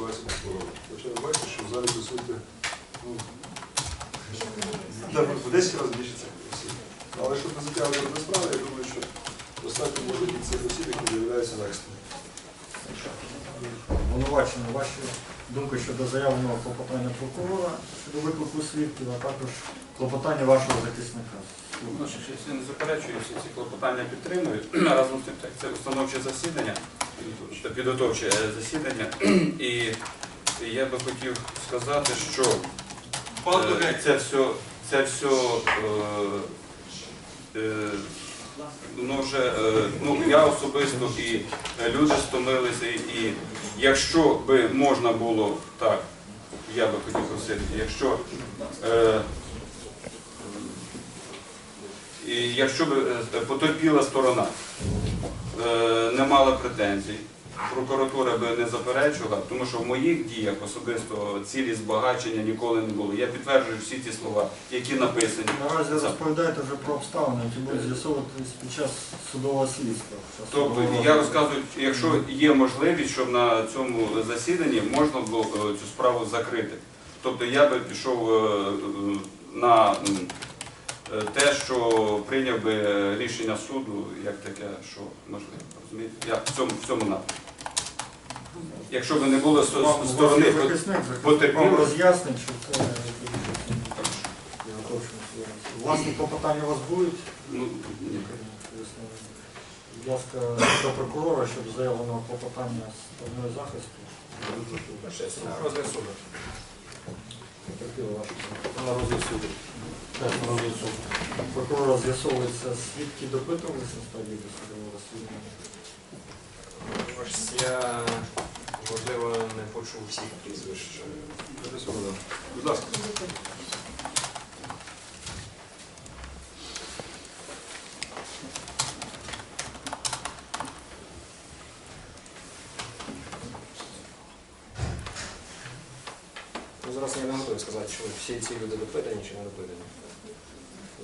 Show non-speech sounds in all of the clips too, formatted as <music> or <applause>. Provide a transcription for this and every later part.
користуватися прокурором. Хоча ви бачите, що в залі присутні ну, да, в 10 разів більше цих осіб. Але щоб не затягувати до справи, я думаю, що достатньо може бути цих осіб, які з'являються на екстрені. Обвинувачення, ваші думки щодо заявленого клопотання прокурора щодо виклику свідків, а також клопотання вашого захисника. Ну, що щось я не заперечую, всі ці клопотання підтримую. <clears throat> Разом з тим, це установче засідання, підготовче е, засідання. І я би хотів сказати, що е, це все, це все е, е, ну, вже, е, ну, я особисто і люди стомилися, і, і якщо би можна було так, я би хотів просити, якщо е, і якщо б е, потерпіла сторона не мала претензій, прокуратура би не заперечувала, тому що в моїх діях особисто цілі збагачення ніколи не було. Я підтверджую всі ті слова, які написані. Наразі розповідаєте вже про обставини, які будуть з'ясовуватись під час судового слідства. Тобто я розказую, якщо є можливість, щоб на цьому засіданні можна було е, цю справу закрити. Тобто я би пішов е, е, на е, те, що прийняв би рішення суду, як таке, що можливо. Розумієте? Я в цьому в цьому напрямку. Якщо б не було з сторони вам потерпілих. роз'яснить, що це я уточнюю власні клопотання у вас будуть. Ну, ні. Будь ласка, до прокурора щодо заявленого клопотання стороною захисту. Розгляд суду. Потерпіли вашу На розгляд суду. Розгляд суду. Прокурора з'ясовується, свідки допитувалися в стадії досудового розслідування. Ось я, можливо, не почув всіх прізвищ. Будь ласка. Ну, зараз я не готовий сказати, що всі ці люди допитані чи не допитані.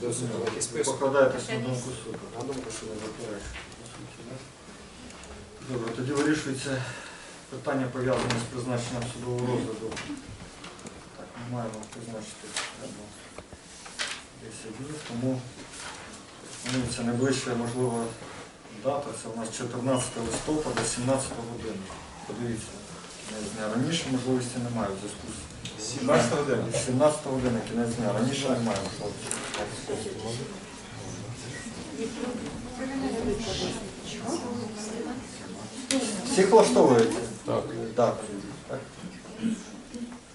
Досить великий список. Покладаєтесь на думку суду. На думку, що Не заперечую. Добре, тоді вирішується питання пов'язане з призначенням судового розгляду. Так, ми маємо призначити треба 10 днів, тому планується найближча можлива дата, це у нас 14 листопада, 17 година. Подивіться, дня. Раніше можливості немає в зв'язку з 17 година. 17 година, кінець дня. Раніше немає можливості. Всіх влаштовуєте? Так. Так.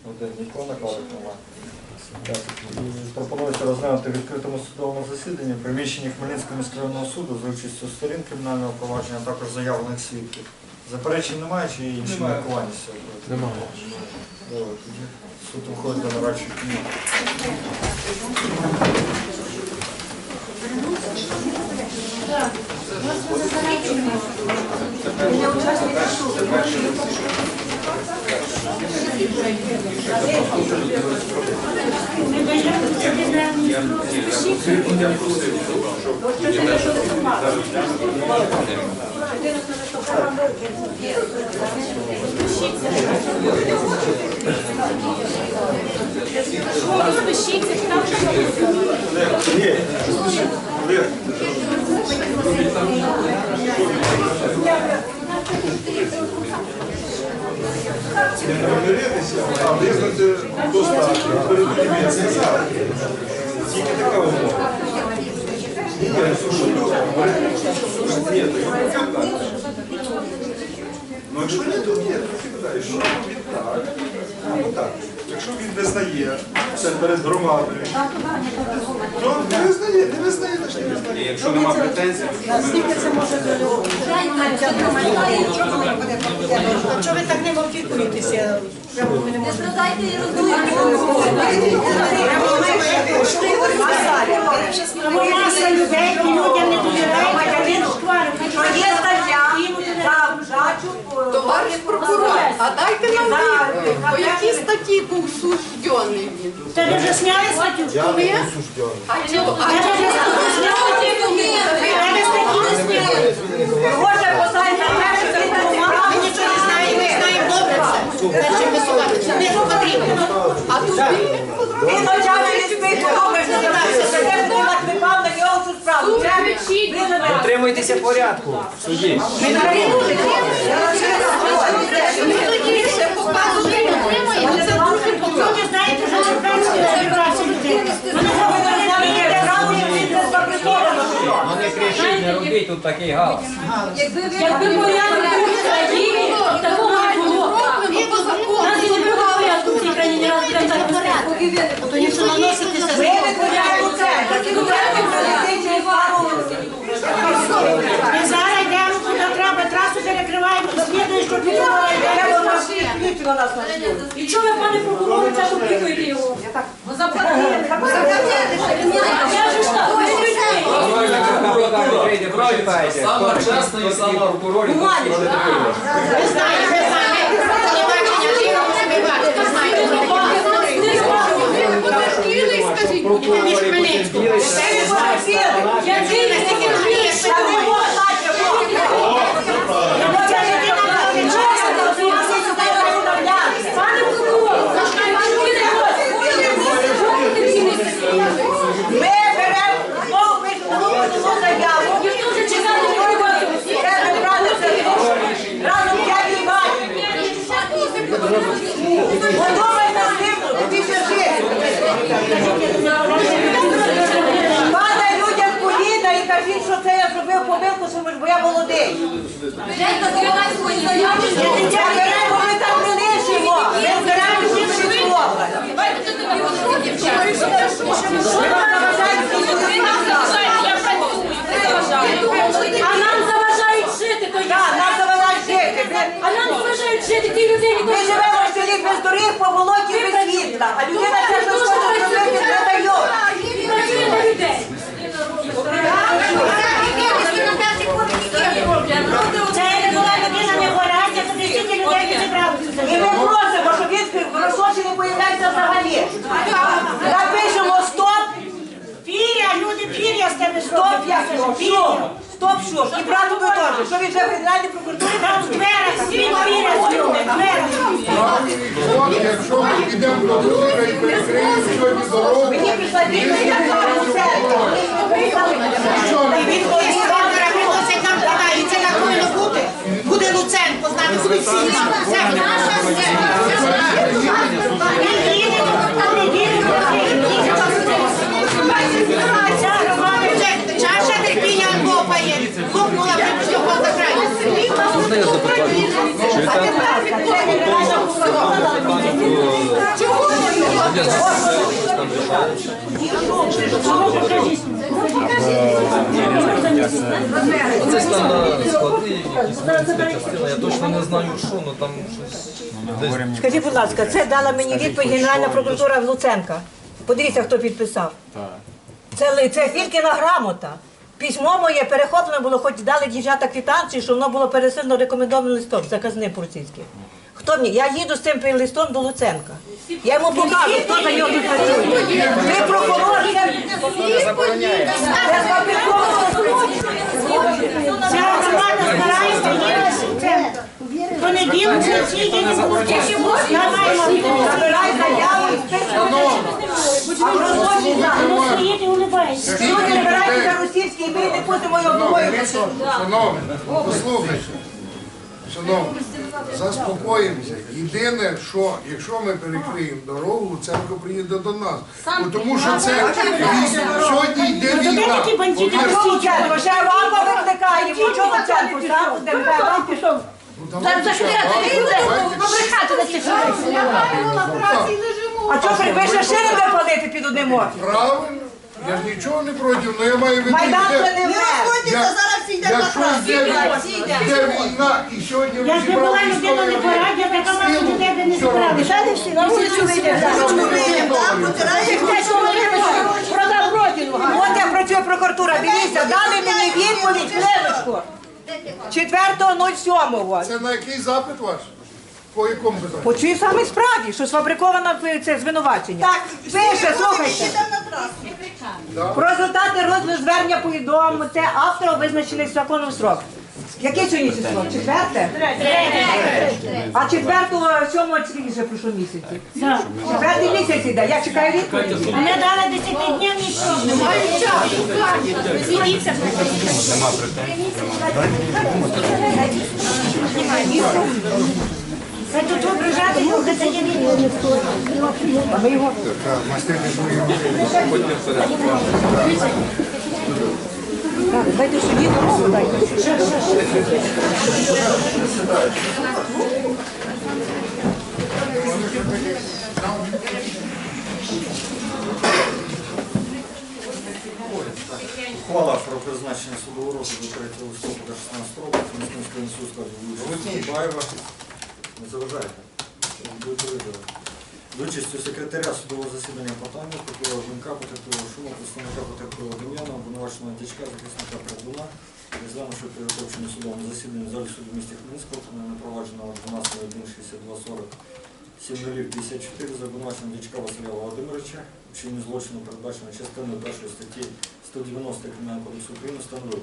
Один, нікого накладок немає. Так. Пропонується розглянути в відкритому судовому засіданні в приміщенні Хмельницького міськрайонного суду за участю сторін кримінального провадження, а також заявлених свідків. Заперечень немає чи є інші міркування сьогодні? Немає. Добре, тоді суд виходить до нарадчої кімнати. Ні, Олег, не помиритися, а визнати достатньо. Перед це зараз. Тільки така умова. Ні, ну що люди? Ні, то я так. Ну якщо ні, то ні, то ти питаєш, що він так, або так. Якщо він визнає це перед громадою, то не визнає, не визнає, значить не І визнає. якщо нема претензій, Скільки це може А чого ви так не опікуєтеся? Не страдайте і роздумуйте. Маса людей, людям не довіряють, а він шкварить. Є стаття за вжачу Товариш прокурор, а дайте нам відповідь, по якій був суждений він? Це ви вже сняли статтю? Коли? А чого? А чого? вже сняли документи. Це поставити перше, Ми нічого не знаємо, ми знаємо добре це. Перше висувати. Це не потрібно. А тут Він ночами не спить, думаєш, що це ти наклепав на нього цю справу. Дотримуйтеся порядку в суді. тоді ще показує, підтримує. Це дуже погано. Люди знаєте, що це перші прекрасні людей. Вони Ну не кричіть, не робіть тут такий галас. Якби порядок був в країні, такого не було. І по закону. Нас не було порядку в цій країні, ні разу прям так не То якщо наноситися це, тебе прилетить Ми зараз йдемо, куди треба, трасу перекриваємо, що машини включено нас на. І чого ви, пане прокурор, так опікуєте його? Я ж так, ви ж Прийде, прочитайте. Саме чесно і саме прокурорі. Ви знаєте, ви знаєте. Телебачення дивимося, ви бачите, знаєте. Потерпіли, скажіть, будь між Хмельницького. Це не потерпіли. Я дивлюся, Таке не Та не можна, пане прокурор, ви не Ми беремо, знову пишемо голосову заяву. Ніхто вже чекати не буде. Треба брати це разом дяді Вані. Подумайте з тим, тобі ще жити. Падай людям в коліна і кажіть, що це я зробив помилку, що ми ж- бо ми там не лишимо. Ми збираємо всі А нам заважають жити, то нам заважають жити. А нам заважають жити ті людині, Ми живемо в селі без доріг, по болоті без світла, а людина це що хоче зробити, не дають. працює на людей. Це не була людина не горася, туди стільки людей не зібралося. І ми просимо, щоб він в Росоші не появляється взагалі. Напишемо стоп, Піря, люди піря з тебе стоп, я скажу, що? Стоп, що? І брату ви теж. Що він вже в Генеральній прокуратурі? Якщо ми підемо до Бога і перекриємо сьогодні дорогу, Мені прийшла відповідь, я кажу, все. що ми І він поїхав. Приносить нам вода, і це так повинно бути. Буде Луценко з нами всі. Це наша земля. Ми їдемо, там не їдемо, Чаша терпіння лопає. Лопнула вже його за край. Можна я запитаю? Чого ви Це складна складний частина. Я точно не знаю, що, але там щось. десь Скажіть, будь ласка, це дала мені відповідь Генеральна прокуратура Луценка. Подивіться, хто підписав. Це, ли- це Фількіна грамота. Письмо моє перехоплено було, хоч дали дівчата квитанції, що воно було пересилено рекомендованим листом, заказним просійським. Хто мені? Я їду з цим листом до Луценка. Я йому покажу, хто за нього тут працює. Ви забороняє. Ця громада центр. В Понеділок ми всі їдемо в Луценко. Забирай заяву і списуй. А в розложі за. Ну, стоїть і улибається. Люди збираються російські, і ми не його. Шановні, послухайте. Шановні, заспокоїмося. Єдине, що якщо ми перекриємо дорогу, Луценко приїде до нас. Бо Тому що це сьогодні йде Ну, війна. Ну? Сам ну. А чого ви- ви ще шини палити під одним оком? Правильно. Я ж нічого не проти, але я маю в Майдан це йде- ви. Я- Якщо йде йде війна і сьогодні Я ж не була людина не порадя, така мама до тебе не зібрали. Всі, на вулицю. Продав родину. От як працює прокуратура. Дивіться, дали мені відповідь, хвилиночку. 4.07. Це на який запит ваш? По якому питанню? По цій самій справі, що сфабриковано це звинувачення. Так, пише, слухайте. Про результати розгляду звернення повідомлення це автора визначений законом срок. Яке сьогодні число? Четверте? А четвертого, сьомого скільки вже пройшло місяці? Четвертий місяць іде, я чекаю відповіді. Вони дали 10 днів нічого. Немає часу. Звідіться. Ви тут ображати, коли це є відповідь. Мастити свої Дайте судді дорогу, дайте. Ухвала про призначення судового розгляду 3 листопада 16 року. Фінський суд скаже, Баєва. Не заважайте. Будете видали. З участю секретаря судового засідання питання, прокурора Жінка, потерпілого Шума, представника потерпілого Дем'яна, обвинуваченого дячка, захисника Придуна, розглянувши підготовчення судовому засіданні в залі суду місті Хмельницького, кримінальне провадження 12.01.6240 7054 за обвинуваченням дячка Василя Володимировича, вчинення злочину передбачено частиною першої статті 190 Кримінального кодексу України встановив.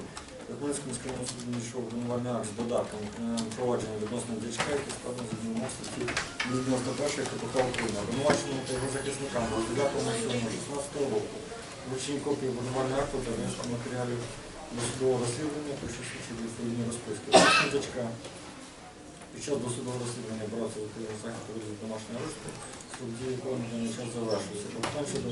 В Хмельницькому міському обвинувальний акт з додатком кримінального провадження відносно дячка, який складно за 90 статті 91 КПК України. Обвинуваченому та його захисникам 9.07.16 року вручені копії обвинувального акту та реєстру матеріалів досудового розслідування, що відповідні розписки. Дячка під час досудового розслідування брався відповідний захід у вигляді домашнього арешту, на даний час завершується. Клопотання щодо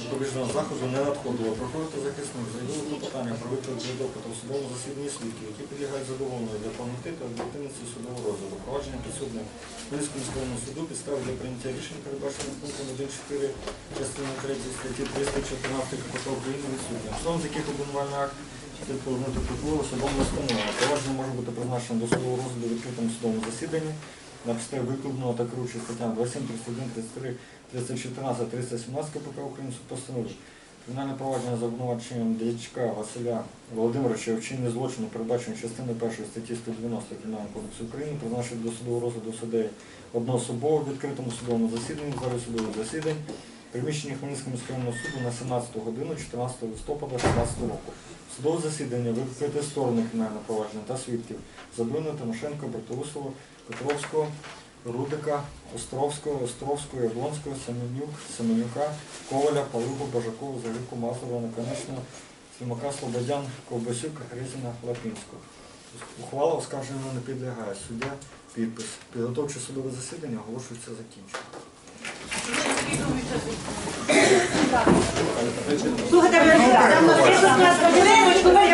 запобіжного заходу не надходило. Прокурор захисник заявили клопотання про виклик допиту в судовому засіданні свідків, які підлягають задоволенню для повноти та об'єктивності судового розгляду. Провадження підсудне Хмельницькому міському суду підстави для прийняття рішень, передбачених пунктом 1.4 частини 3 статті 314 КПК України відсутня. Словом, з яких обвинувальний акт прокурору судовому установу. Провадження може бути призначено до судового розгляду в відкритому судовому засіданні на підставі викладеного та керуючого статтям 27, 31, 33, 314, 317 КПК України суд постановив. Кримінальне провадження за обвинуваченням дядька Василя Володимировича у вчиненні злочину, передбаченим частиною першої статті 190 Кримінального кодексу України, призначити до судового розгляду судей одноособово в відкритому судовому засіданні, зараз судових засідань, приміщенні Хмельницького міського суду на 17 годину 14 листопада 2016 року. Судове засідання викликати сторони кримінального провадження та свідків Забруна, Тимошенко, Бартоусова, Петровського, Рудика, Островського, Островського, Яблонського, Семенюк, Семенюка, Коваля, Павлюку, Бажакова, Загірку, Мазурова, Наконечного, Слімака, Слободян, Ковбасюк, Гризіна, Лапінського. Ухвала оскарження не підлягає. Суддя підпис. Підготовче судове засідання оголошується закінченим. Слухайте мене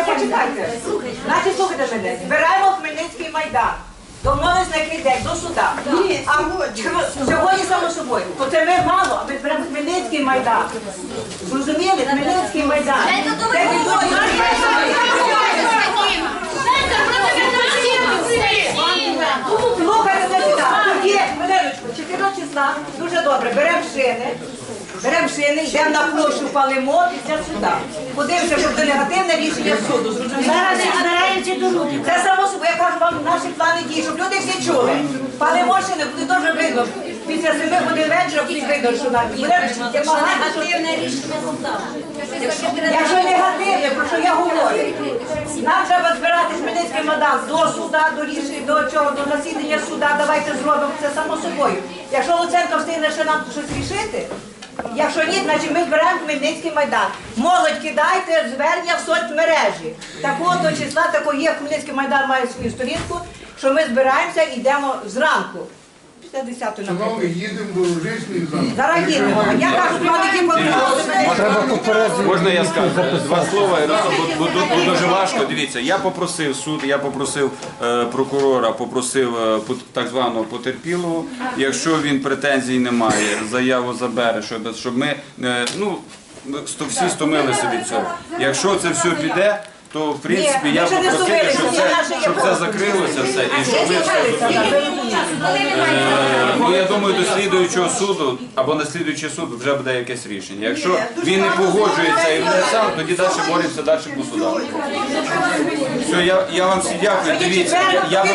почекайте. Значить, слухайте мене. Збираємо Хмельницький майдан. Домовились на який день до суда. А сьогодні само собою. То це ми мало, а ми зберемо Хмельницький майдан. Зрозуміли? Хмельницький майдан. Де відбудуть- Слухайте мене сюди. Тоді, Валерочку, 14 числа, дуже добре, беремо шини, беремо шини, йдемо на площу, палимо після суда. Подивимося, щоб це негативне рішення суду. зрозуміло? Збираємося до руки. Це само собою, я кажу вам наші плани дій, щоб люди всі чули. Палимо шини, буде дуже видно. Після семи годин вечора буде видно, що нам буде Негативне рішення суда. Якщо негативне, про що я говорю? Нам треба збирати Хмельницький майдан до суда, до рішення, до цього, до засідання суда. Давайте зробимо це само собою. Якщо Луценко встигне ще нам щось рішити, якщо ні, значить ми збираємо Хмельницький майдан. Молодь кидайте звернення в соцмережі. Такого до числа, такого є Хмельницький майдан має свою сторінку, що ми збираємося і йдемо зранку. Після 10 Шановні, їдемо. Зараз їдемо. А я кажу, потрібно. Можна я скажу два слова, і разом, бо, бо, бо дуже важко. Дивіться, я попросив суд, я попросив е, прокурора, попросив е, так званого потерпілого. Якщо він претензій не має, заяву забере, щоб, щоб ми е, ну, сто- всі стомилися від цього. Якщо це все піде, то в принципі я ще попросив, щоб це щоб це закрилося все і щоб ми все зрозуміли. Е, Ну я думаю, до слідуючого суду або на слідуючий суд вже буде якесь рішення. Якщо він не погоджується і буде сам, тоді далі боремося далі по судах. Все, я, я вам всі дякую. Дивіться, я, я би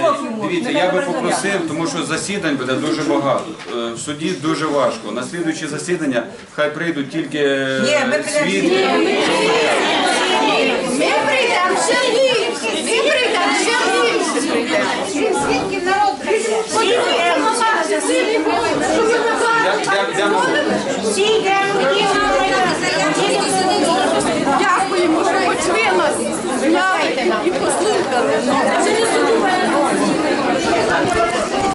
йому. Дивіться, я би попросив, тому що засідань буде дуже багато. Е, В суді дуже важко. На слідуючі засідання хай прийдуть тільки е, Ні, ми прийдемо свідки. всі. Ми прийдемо ще більше. Звідки народ прийде? Всі йдемо. Дякуємо, що почули нас. Гляньте нам і послухали.